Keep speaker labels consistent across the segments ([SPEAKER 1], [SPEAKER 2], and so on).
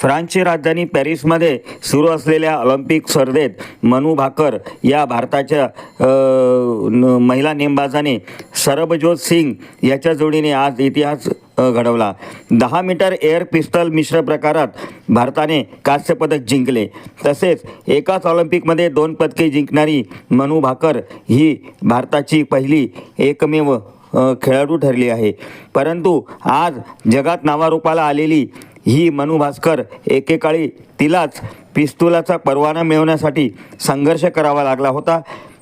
[SPEAKER 1] फ्रान्सची राजधानी पॅरिसमध्ये सुरू असलेल्या ऑलिम्पिक स्पर्धेत मनु भाकर या भारताच्या महिला नेमबाजाने सरबजोत सिंग याच्या जोडीने आज इतिहास घडवला. दहा मीटर एअर पिस्टल मिश्र प्रकारात भारताने कांस्यपदक जिंकले. तसेच एकाच ऑलिम्पिकमध्ये दोन पदके जिंकणारी मनु भाकर ही भारताची पहिली एकमेव खेळाडू ठरली आहे. परंतु आज जगात नावारूपाला आलेली ही मनु भास्कर एकेकाळी तिलाच पिस्तुलाचा परवाना मिळवण्यासाठी संघर्ष करावा लागला होता.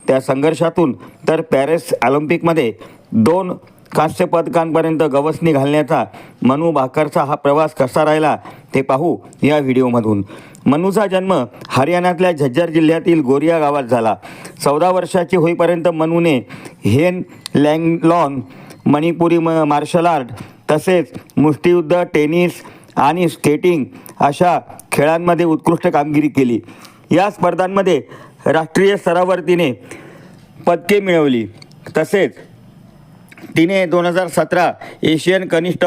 [SPEAKER 1] त्या संघर्षातून तर पॅरिस ऑलिम्पिकमध्ये दोन कांस्य पदकांपर्यंत गवसणी घालण्याचा मनु भाकरचा हा प्रवास कसा राहिला ते पाहू या व्हिडिओमधून. मनूचा जन्म हरियाणातल्या झज्जर जिल्ह्यातील गोरिया गावात झाला. चौदा वर्षाची होईपर्यंत मनूने हेन लँगलॉन मणिपुरी म मार्शल आर्ट तसेच मुष्टियुद्ध टेनिस आणि स्केटिंग अशा खेळांमध्ये उत्कृष्ट कामगिरी केली. या स्पर्धांमध्ये राष्ट्रीय स्तरावर तिने पदके मिळवली. तसेच तिने दोन हजार सतरा एशियन कनिष्ठ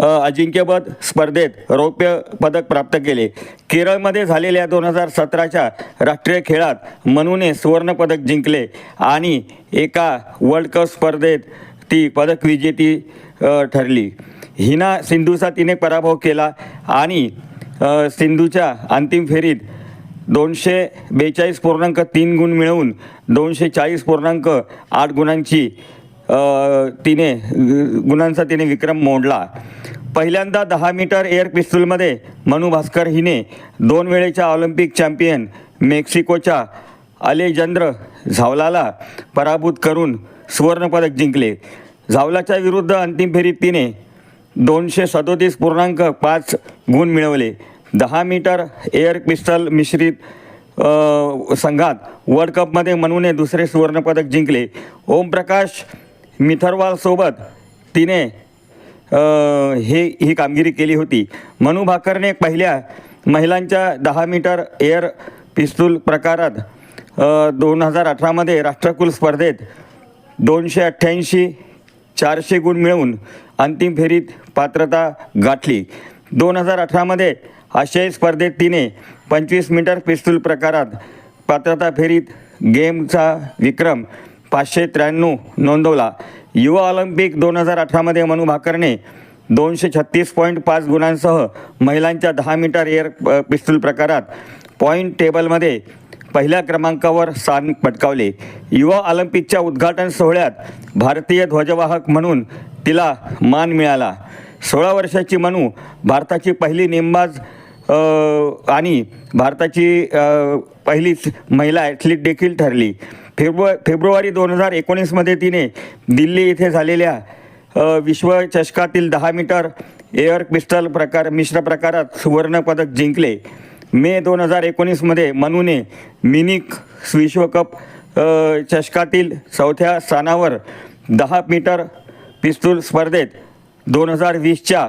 [SPEAKER 1] अजिंक्यपद स्पर्धेत रौप्य पदक प्राप्त केले. केरळमध्ये झालेल्या दोन हजार सतराच्या राष्ट्रीय खेळात मनूने सुवर्णपदक जिंकले आणि एका वर्ल्ड कप स्पर्धेत ती पदक विजेती ठरली. हिना सिंधूचा तिने पराभव केला आणि सिंधूच्या अंतिम फेरीत दोनशे बेचाळीस पूर्णांक तीन गुण मिळवून दोनशे चाळीस पूर्णांक आठ गुणांची तिने गुणांचा तिने विक्रम मोडला. पहिल्यांदा दहा मीटर एअर पिस्तूलमध्ये मनु भास्कर हिने दोन वेळेच्या ऑलिम्पिक चॅम्पियन मेक्सिकोच्या अलेजंद्र झावलाला पराभूत करून सुवर्णपदक जिंकले. झावलाच्या विरुद्ध अंतिम फेरीत तिने दोनशे सदोतीस पूर्णांक पाच गुण मिळवले. दहा मीटर एअर पिस्टल मिश्रित संघात वर्ल्ड कपमध्ये मनूने दुसरे सुवर्णपदक जिंकले. ओमप्रकाश मिथरवालसोबत तिने हे ही कामगिरी केली होती. मनु भाकरने पहिल्या महिलांच्या दहा मीटर एअर पिस्तूल प्रकारात दोन हजार अठरामध्ये राष्ट्रकुल स्पर्धेत दोनशे अठ्ठ्याऐंशी चारशे गुण मिळवून अंतिम फेरीत पात्रता गाठली. दोन हजार अठरामध्ये आशियाई स्पर्धेत तिने पंचवीस मीटर पिस्तूल प्रकारात पात्रता फेरीत गेमचा विक्रम पाचशे त्र्याण्णव नोंदवला. युवा ऑलिम्पिक दोन हजार अठरामध्ये मनु भाकरने दोनशे छत्तीस पॉईंट पाच गुणांसह महिलांच्या दहा मीटर एअर प- पिस्तूल प्रकारात पॉईंट टेबलमध्ये पहिल्या क्रमांकावर स्थान पटकावले. युवा ऑलिम्पिकच्या उद्घाटन सोहळ्यात भारतीय ध्वजवाहक म्हणून तिला मान मिळाला. सोळा वर्षाची मनू भारताची पहिली नेमबाज आणि भारताची पहिली पहिलीच महिला ॲथलीट देखील ठरली. फेब्रु फेब्रुवारी दोन हजार एकोणीसमध्ये तिने दिल्ली येथे झालेल्या विश्वचषकातील दहा मीटर एअर पिस्टल प्रकार मिश्र प्रकारात सुवर्णपदक जिंकले. मे दोन हजार एकोणीसमध्ये मनूने मिनिक विश्वकप चषकातील चौथ्या स्थानावर दहा मीटर पिस्तूल स्पर्धेत दोन हजार वीसच्या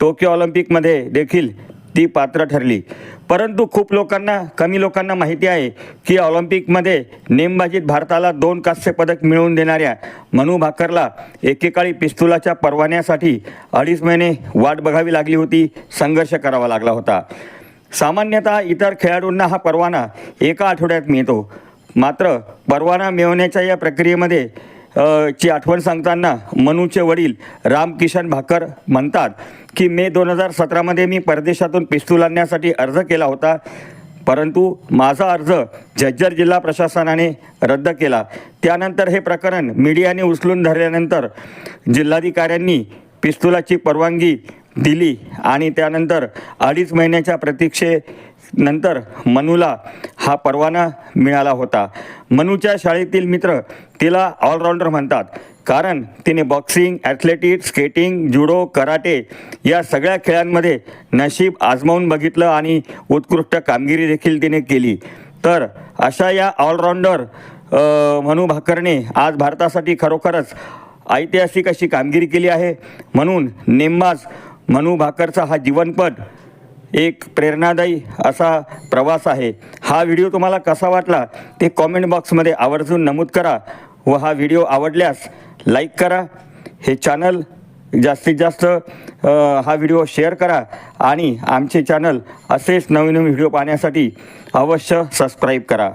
[SPEAKER 1] टोकियो ऑलिम्पिकमध्ये देखील ती पात्र ठरली. परंतु खूप लोकांना कमी लोकांना माहिती आहे की ऑलिम्पिकमध्ये नेमबाजीत भारताला दोन कांस्य पदक मिळवून देणाऱ्या मनु भाकरला एकेकाळी पिस्तुलाच्या परवान्यासाठी अडीच महिने वाट बघावी लागली होती संघर्ष करावा लागला होता. सामान्यतः इतर खेळाडूंना हा परवाना एका आठवड्यात मिळतो. मात्र परवाना मिळवण्याच्या या प्रक्रियेमध्ये ची आठवण सांगताना मनूचे वडील रामकिशन भाकर म्हणतात की मे दोन हजार सतरामध्ये मी परदेशातून पिस्तूल आणण्यासाठी अर्ज केला होता परंतु माझा अर्ज झज्जर जिल्हा प्रशासनाने रद्द केला. त्यानंतर हे प्रकरण मीडियाने उचलून धरल्यानंतर जिल्हाधिकाऱ्यांनी पिस्तुलाची परवानगी दिली आणि त्यानंतर अडीच महिन्याच्या प्रतीक्षेनंतर मनूला हा परवाना मिळाला होता. मनूच्या शाळेतील मित्र तिला ऑलराऊंडर म्हणतात. कारण तिने boxing athletics skating judo karate या सगळ्या खेळांमध्ये नशीब आजमावून बघितलं आणि उत्कृष्ट कामगिरी देखील तिने केली. तर अशा या ऑलराऊंडर मनू भाकरने आज भारतासाठी खरोखरच ऐतिहासिक अशी कामगिरी केली आहे. म्हणून नेमबाज मनू भाकरचा हा जीवनपट एक प्रेरणादायी असा प्रवास आहे. हा व्हिडिओ तुम्हाला कसा वाटला ते कॉमेंट बॉक्समध्ये आवर्जून नमूद करा व हा व्हिडिओ आवडल्यास लाईक करा. हे चॅनल जास्तीत जास्त हा व्हिडिओ शेअर करा आणि आमचे चॅनल असेच नवीन नवीन व्हिडिओ पाहण्यासाठी अवश्य सबस्क्राईब करा.